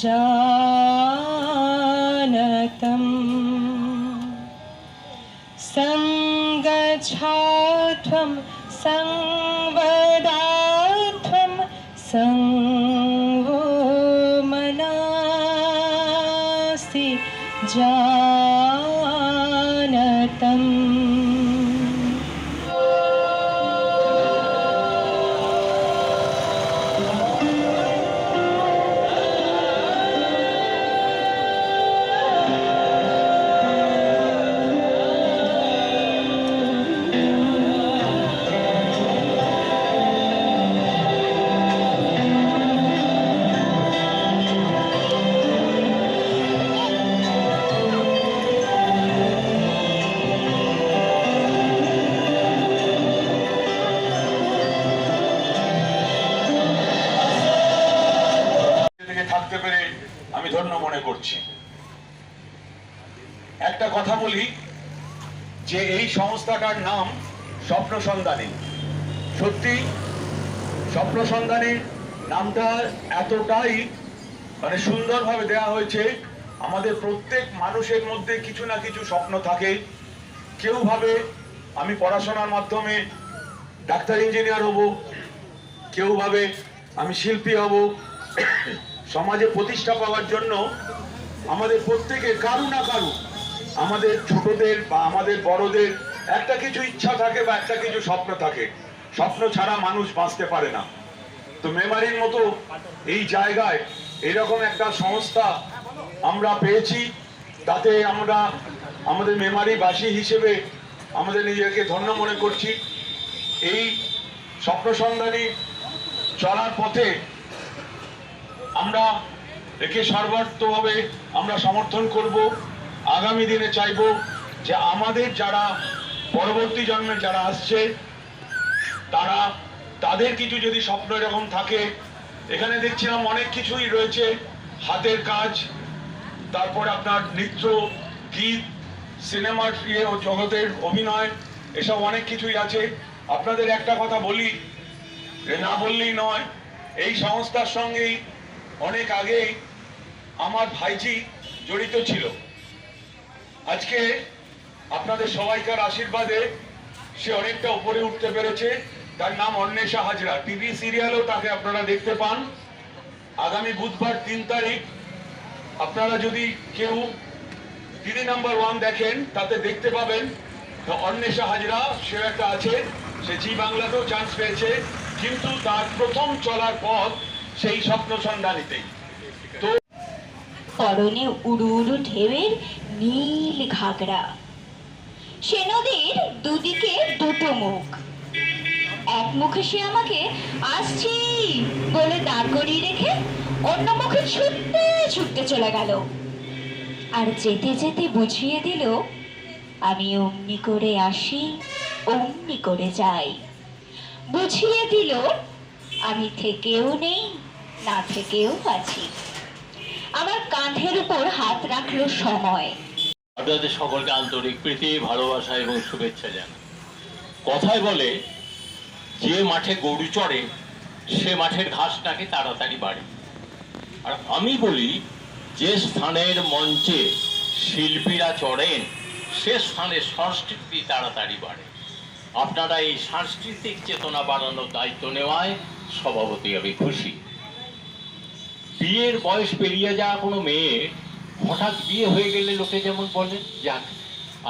जानकम् सङ्गच्छाध्वं सङ्गदाध्वं सङ्गो मनासि जा আমি ধন্য মনে করছি। একটা কথা বলি, যে এই সংস্থাটার নাম স্বপ্ন সন্ধানী। সত্যি, স্বপ্ন সন্ধানীর নামটা এতটাই মানে সুন্দরভাবে দেয়া হয়েছে, আমাদের প্রত্যেক মানুষের মধ্যে কিছু না কিছু স্বপ্ন থাকে। কেউ ভাবে, আমি পড়াশোনার মাধ্যমে ডাক্তার ইঞ্জিনিয়ার হব, কেউ ভাবে, আমি শিল্পী হব সমাজে প্রতিষ্ঠা পাওয়ার জন্য আমাদের প্রত্যেকের কারু না কারু, আমাদের ছোটদের বা আমাদের বড়দের একটা কিছু ইচ্ছা থাকে বা একটা কিছু স্বপ্ন থাকে। স্বপ্ন ছাড়া মানুষ বাঁচতে পারে না। তো মেমারির মতো এই জায়গায় এরকম একটা সংস্থা আমরা পেয়েছি, তাতে আমরা আমাদের মেমারিবাসী হিসেবে আমাদের নিজেকে ধন্য মনে করছি। এই স্বপ্ন সন্ধানী চলার পথে আমরা একে সর্বার্থভাবে আমরা সমর্থন করব। আগামী দিনে চাইব যে আমাদের যারা পরবর্তী জন্মে যারা আসছে, তারা, তাদের কিছু যদি স্বপ্ন এরকম থাকে, এখানে দেখছিলাম অনেক কিছুই রয়েছে, হাতের কাজ, তারপর আপনার নৃত্য, গীত সিনেমার ইয়ে ও জগতের অভিনয়, এসব অনেক কিছুই আছে। আপনাদের একটা কথা বলি না বললেই নয়, এই সংস্থার সঙ্গেই অনেক আগেই আমার ভাইজি জড়িত ছিল। আজকে আপনাদের সবাইকার আশীর্বাদে সে অনেকটা উপরে উঠতে পেরেছে। তার নাম অন্বেষা হাজরা। টিভি সিরিয়ালও তাকে আপনারা দেখতে পান। আগামী বুধবার তিন তারিখ আপনারা যদি কেউ দিদি নাম্বার ওয়ান দেখেন, তাতে দেখতে পাবেন অন্বেষা হাজরা সেও একটা আছে, সে জি বাংলাতেও চান্স পেয়েছে। কিন্তু তার প্রথম চলার পথ সেই স্বপ্ন সন্ধানীতেই। তো পরনে উড়ু উড়ু ঢেউয়ের নীল ঘাগরা। সে নদীর দুদিকে দুটো মুখ। এক মুখে সে আমাকে, আসছি! বলে দাঁড় করিয়ে রেখে অন্য মুখে ছুটতে ছুটতে চলে গেল। আর যেতে যেতে বুঝিয়ে দিল, আমি অমনি করে আসি, অমনি করে যাই। বুঝিয়ে দিল, আমি থেকেও নেই না থেকেও আছি। আমার কাঁধের উপর হাত রাখল সময়। আপনাদের সকলকে আন্তরিক প্রীতি, ভালোবাসা এবং শুভেচ্ছা জানাই। কথায় বলে, যে মাঠে গরু চড়ে, সে মাঠের ঘাসটাকে তাড়াতাড়ি বাড়ে। আর আমি বলি, যে স্থানের মঞ্চে শিল্পীরা চড়েন, সে স্থানে সংস্কৃতি তাড়াতাড়ি বাড়ে। আপনারা এই সাংস্কৃতিক চেতনা বাড়ানোর দায়িত্ব নেওয়ায় স্বভাবতই আমি খুশি। বিয়ের বয়স পেরিয়ে যাওয়া কোনো মেয়ে হঠাৎ বিয়ে হয়ে গেলে লোকে যেমন বলে, যাক,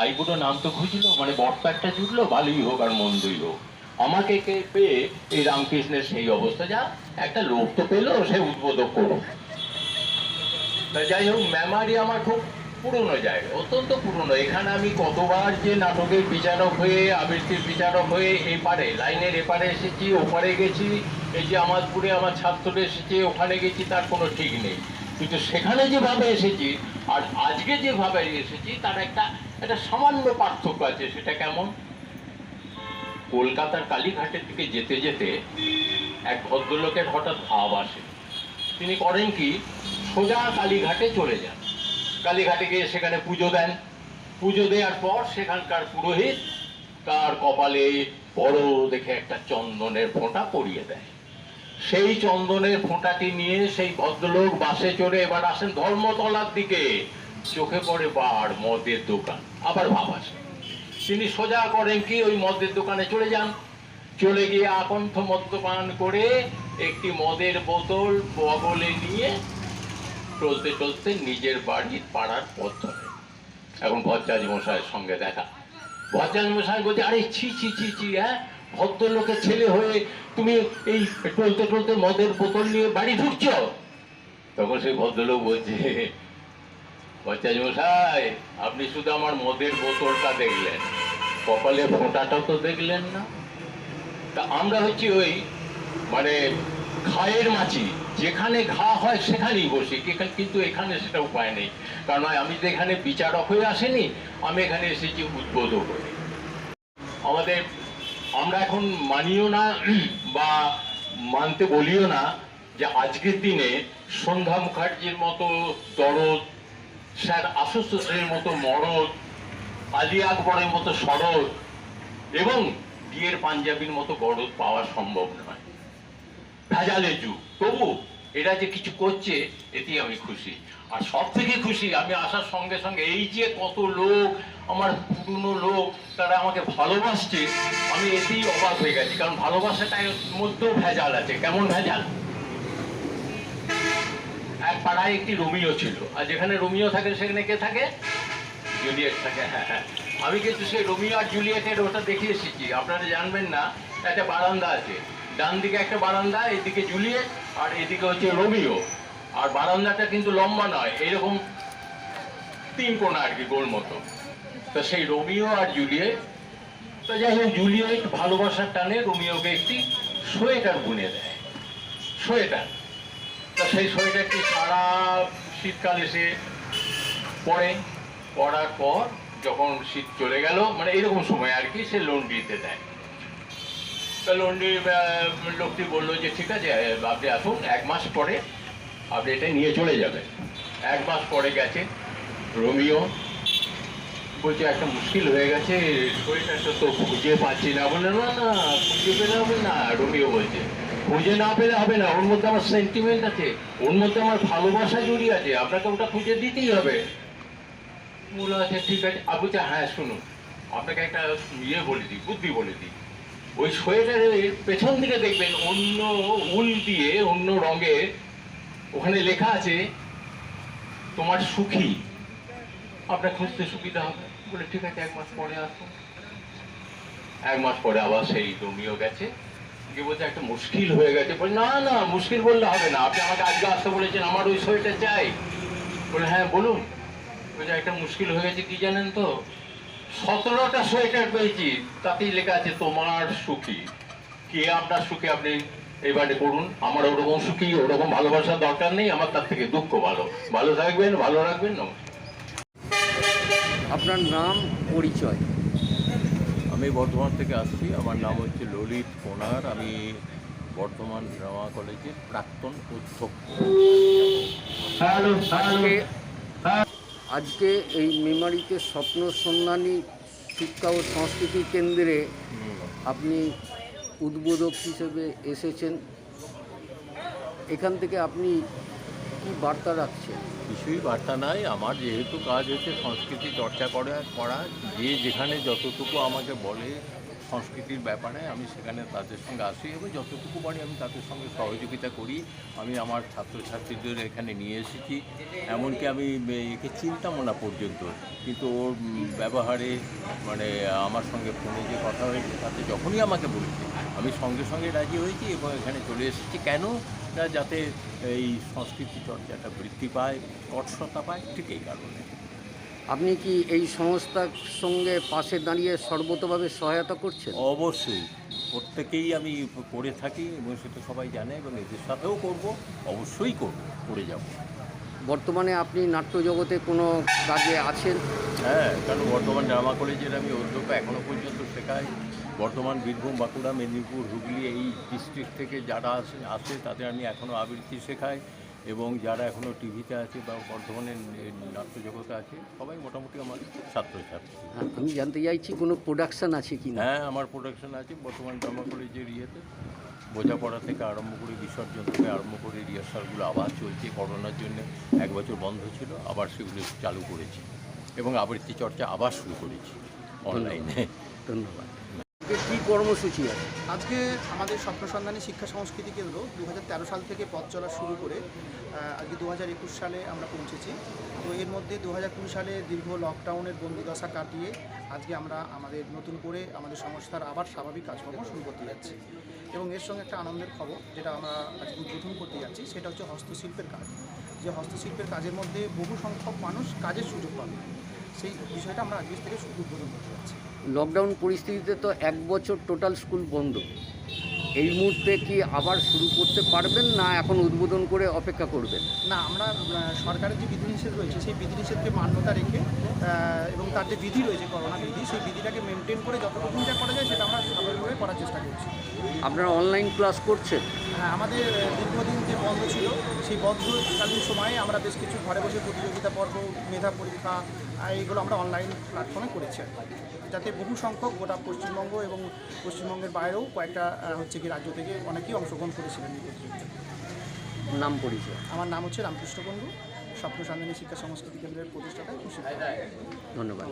আইবুড়ো নাম তো খুঁজলো মানে বটপ্যাটটা জুটলো ভালোই হোক আর মন্দই হোক। আমাকে কে পেয়ে এই রামকৃষ্ণের সেই অবস্থা, যা একটা লোক তো পেল, সে উদ্বোধক করো। যাই হোক, মেমারি আমার খুব পুরনো জায়গা, অত্যন্ত পুরনো। এখানে আমি কতবার যে নাটকের বিচারক হয়ে, আবৃত্তির বিচারক হয়ে এপারে, লাইনের এপারে এসেছি, ওপারে গেছি এই যে আমাদপুরে আমার ছাত্ররা এসেছে, ওখানে গেছি, তার কোনো ঠিক নেই। কিন্তু সেখানে যেভাবে এসেছি, আর আজকে যেভাবে এসেছি, তার একটা একটা সামান্য পার্থক্য আছে, সেটা কেমন? কলকাতার কালীঘাটের দিকে যেতে যেতে এক ভদ্রলোকের হঠাৎ ভাব আসে। তিনি করেন কি, সোজা কালীঘাটে চলে যান। কালীঘাটে গিয়ে সেখানে পুজো দেন। পুজো দেওয়ার পর সেখানকার পুরোহিত তার কপালে বড় দেখে একটা চন্দনের ফোঁটা পরিয়ে দেয়। সেই চন্দনের ফোঁটাটি নিয়ে সেই ভদ্রলোক বাসে চড়ে এবার আসেন ধর্মতলার দিকে। চোখে পড়ে বার মদের দোকান। আবার ভাব আসে তিনি সোজা করেন কি ওই মদের দোকানে চলে যান। চলে গিয়ে আকণ্ঠ মদ্যপান করে একটি মদের বোতল বগলে নিয়ে চলতে চলতে নিজের বাড়ির পাড়ার পথ ধরে। এখন ভজ্জাজ মশাইয়ের সঙ্গে দেখা। ভজ্জাজ মশাই বলছে, আরে ছি ছি ছি ছি হ্যাঁ? ভদ্রলোকের ছেলে হয়ে তুমি এই টলতে টলতে মদের বোতল নিয়ে বাড়ি ঢুকছ? তখন সেই ভদ্রলোক বলছে আপনি শুধু আমার মদের বোতলটা দেখলেন। কপালে ফোঁটাটা তো দেখলেন না। তা আমরা হচ্ছি ওই মানে ঘায়ের মাছি। যেখানে ঘা হয় সেখানেই বসি। কিন্তু এখানে সেটা উপায় নেই। কারণ আমি তো এখানে বিচারক হয়ে আসেনি, আমি এখানে এসেছি উদ্বোধক হয়ে। আমাদের আমরা এখন মানিও না বা মানতে বলিও না যে আজকের দিনে সন্ধ্যা মুখার্জির মতো দরদ, স্যার আশুতোষের মতো মরদ, আলী আকবরের মতো সরদ এবং বিয়ের পাঞ্জাবির মতো গরদ পাওয়া সম্ভব নয়। ভেজালের যুগ। তবু এরা যে কিছু করছে, এতেই আমি খুশি। আর সব থেকে খুশি, আমি আসার সঙ্গে সঙ্গে এই যে কত লোক, আমার পুরনো লোক, তারা আমাকে ভালোবাসছে, আমি এতেই অবাক হয়ে গেছি। কারণ ভালোবাসাটার মধ্যেও ভেজাল আছে। কেমন ভেজাল? এক পাড়ায় একটি রোমিও ছিল। আর যেখানে রোমিও থাকে, সেখানে কে থাকে? জুলিয়েট থাকে হ্যাঁ হ্যাঁ। আমি কিন্তু সেই রোমিও আর জুলিয়েটের ওটা দেখে এসেছি। আপনারা জানবেন না, একটা বারান্দা আছে। ডান দিকে একটা বারান্দা, এদিকে জুলিয়েট আর এদিকে হচ্ছে রোমিও আর বারান্দাটা কিন্তু লম্বা নয়, এরকম তিন কোণা আর কি গোল মতো। তো সেই রোমিও আর জুলিয়েট তো যাই হোক জুলিয়েট ভালোবাসার টানে রোমিওকে একটি সোয়েটার বুনে দেয়। সোয়েটার। তো সেই সোয়েটারটি সারা শীতকাল এসে পরে পড়ার পর যখন শীত চলে গেল মানে এরকম সময় আর কি সে লোন দিতে দেয়। লন্ডি লোকটি বলল যে, ঠিক আছে, আপনি আসুন, এক মাস পরে আপনি এটা নিয়ে চলে যাবেন। এক মাস পরে গেছে। রোমিও বলছে, একটা মুশকিল হয়ে গেছে সোয়েটারটা তো খুঁজে পাচ্ছি না। বলে না না, খুঁজে পেলে হবে না। রোমিও বলছে, খুঁজে না পেলে হবে না, ওর মধ্যে আমার সেন্টিমেন্ট আছে, ওর মধ্যে আমার ভালোবাসা জড়িয়ে আছে, আপনাকে ওটা খুঁজে দিতেই হবে। মূল আছে, ঠিক আছে। আবু চা হ্যাঁ শুনুন, আপনাকে একটা ইয়ে বলে দিই, বুদ্ধি বলে দিই। ওই সোয়েটারের পেছন দিকে দেখবেন অন্য উল দিয়ে, অন্য রঙের ওখানে লেখা আছে, তোমার সুখী। আপনার খুঁজতে সুবিধা হবে। বলে, ঠিক আছে, এক মাস পরে আসুন এক মাস পরে আবার সেই রোমিও গেছে। গিয়ে বলছে, একটা মুশকিল হয়ে গেছে। বলে, না না, মুশকিল বললে হবে না। আপনি আমাকে আজকে আসতে বলেছেন, আমার ওই সোয়েটার চাই। বলে হ্যাঁ বলুন। বলছে, একটা মুশকিল হয়ে গেছে, কি জানেন তো? সতেরোটা সোয়েটার পেয়েছি তাতেই লেখা আছে তোমার সুখী। কে আপনার সুখী আপনি এবারে করুন আমার ওরকম সুখী ওরকম ভালোবাসার দরকার নেই আমার তার থেকে দুঃখ ভালো। ভালো থাকবেন ভালো রাখবেন নমস্কার। আপনার নাম পরিচয়? আমি বর্ধমান থেকে আসছি। আমার নাম হচ্ছে ললিত কোনার আমি বর্ধমান ড্রামা কলেজের প্রাক্তন অধ্যক্ষ। আজকে এই মেমারিতে স্বপ্ন সন্ধানী শিক্ষা ও সংস্কৃতি কেন্দ্রে আপনি উদ্বোধক হিসেবে এসেছেন। এখান থেকে আপনি কি বার্তা রাখছেন? কিছুই বার্তা নাই। আমার যেহেতু কাজ হচ্ছে সংস্কৃতি চর্চা করা করা, যে যেখানে যতটুকু আমাকে বলে সংস্কৃতির ব্যাপারে আমি সেখানে তাদের সঙ্গে আসি এবং যতটুকু পারি আমি তাদের সঙ্গে সহযোগিতা করি। আমি আমার ছাত্রছাত্রীদের এখানে নিয়ে এসেছি। এমনকি আমি একে চিনতামও না পর্যন্ত। কিন্তু ওর ব্যবহারে মানে আমার সঙ্গে ফোনে যে কথা হয়েছে, তাতে যখনই আমাকে বলেছে, আমি সঙ্গে সঙ্গে রাজি হয়েছি এবং এখানে চলে এসেছি। কেন? যাতে এই সংস্কৃতি চর্চাটা বৃদ্ধি পায় কঠোরতা পায়, ঠিক এই কারণে। আপনি কি এই সংস্থার সঙ্গে পাশে দাঁড়িয়ে সর্বতভাবে সহায়তা করছেন? অবশ্যই। প্রত্যেকেই আমি করে থাকি এবং সেটা সবাই জানে এবং এদের সাথেও করব অবশ্যই করব করে যাব। বর্তমানে আপনি নাট্য জগতে কোনো কাজে আছেন? হ্যাঁ কারণ বর্তমান ড্রামা কলেজের আমি অধ্যক্ষ এখনও পর্যন্ত শেখাই। বর্তমান বীরভূম বাঁকুড়া মেদিনীপুর হুগলি এই ডিস্ট্রিক্ট থেকে যারা আসে আসে তাদের আমি এখনও আবৃত্তি শেখাই। এবং যারা এখনও টিভিতে আছে বা বর্ধমানের নাট্য জগতে আছে সবাই মোটামুটি আমার ছাত্রছাত্রী। হ্যাঁ, আমি জানতে চাইছি কোনো প্রোডাকশান আছে কি না? হ্যাঁ আমার প্রোডাকশান আছে বর্তমান ড্রামা কলেজের ইয়েতে। বোঝাপড়া থেকে আরম্ভ করে বিসর্জন থেকে আরম্ভ করে রিহার্সালগুলো আবার চলছে করোনার জন্য। এক বছর বন্ধ ছিল আবার সেগুলো চালু করেছি এবং আবৃত্তি চর্চা আবার শুরু করেছি অনলাইনে ধন্যবাদ। কী কর্মসূচি আছে? আজকে আমাদের স্বপ্নসন্ধানী শিক্ষা সংস্কৃতি কেন্দ্র দু হাজার তেরো সাল থেকে পথ চলা শুরু করে আজকে দু হাজার একুশ সালে আমরা পৌঁছেছি। তো এর মধ্যে দু হাজার কুড়ি সালে দীর্ঘ লকডাউনের বন্দিদশা কাটিয়ে আজকে আমরা আমাদের নতুন করে আমাদের সংস্থার আবার স্বাভাবিক কাজকর্ম শুরু করতে যাচ্ছি। এবং এর সঙ্গে একটা আনন্দের খবর, যেটা আমরা আজকে উদ্বোধন করতে যাচ্ছি, সেটা হচ্ছে হস্তশিল্পের কাজ। যে হস্তশিল্পের কাজের মধ্যে বহু সংখ্যক মানুষ কাজের সুযোগ পাবে। সেই বিষয়টা আমরা আজকের থেকে শুরু উদ্বোধন করতে যাচ্ছি। লকডাউন পরিস্থিতিতে তো এক বছর টোটাল স্কুল বন্ধ। এই মুহূর্তে কি আবার শুরু করতে পারবেন না এখন উদ্বোধন করে অপেক্ষা করবেন? না আমরা সরকারের যে বিধিনিষেধ রয়েছে সেই বিধিনিষেধকে মান্যতা রেখে এবং তার যে বিধি রয়েছে করোনা বিধি সেই বিধিটাকে মেনটেন করে যতটুকু যা করা যায় সেটা আমরা স্বাভাবিকভাবে করার চেষ্টা করছি। আপনারা অনলাইন ক্লাস করছেন? আমাদের দীর্ঘদিন যে বন্ধ ছিল সেই বন্ধকালীন সময়ে আমরা বেশ কিছু ঘরে বসে প্রতিযোগিতা পর্ব মেধা পরীক্ষা এইগুলো আমরা অনলাইন প্ল্যাটফর্মে করেছি যাতে বহু সংখ্যক গোটা পশ্চিমবঙ্গ এবং পশ্চিমবঙ্গের বাইরেও কয়েকটা হচ্ছে কি রাজ্য থেকে অনেকেই অংশগ্রহণ করেছিলেন এই প্রতিযোগিতায়। নাম পরিচয়? আমার নাম হচ্ছে রামকৃষ্ণ বন্ধু স্বপ্ন সন্ধানী শিক্ষা সংস্কৃতি কেন্দ্রের প্রতিষ্ঠাতা খুশি ধন্যবাদ।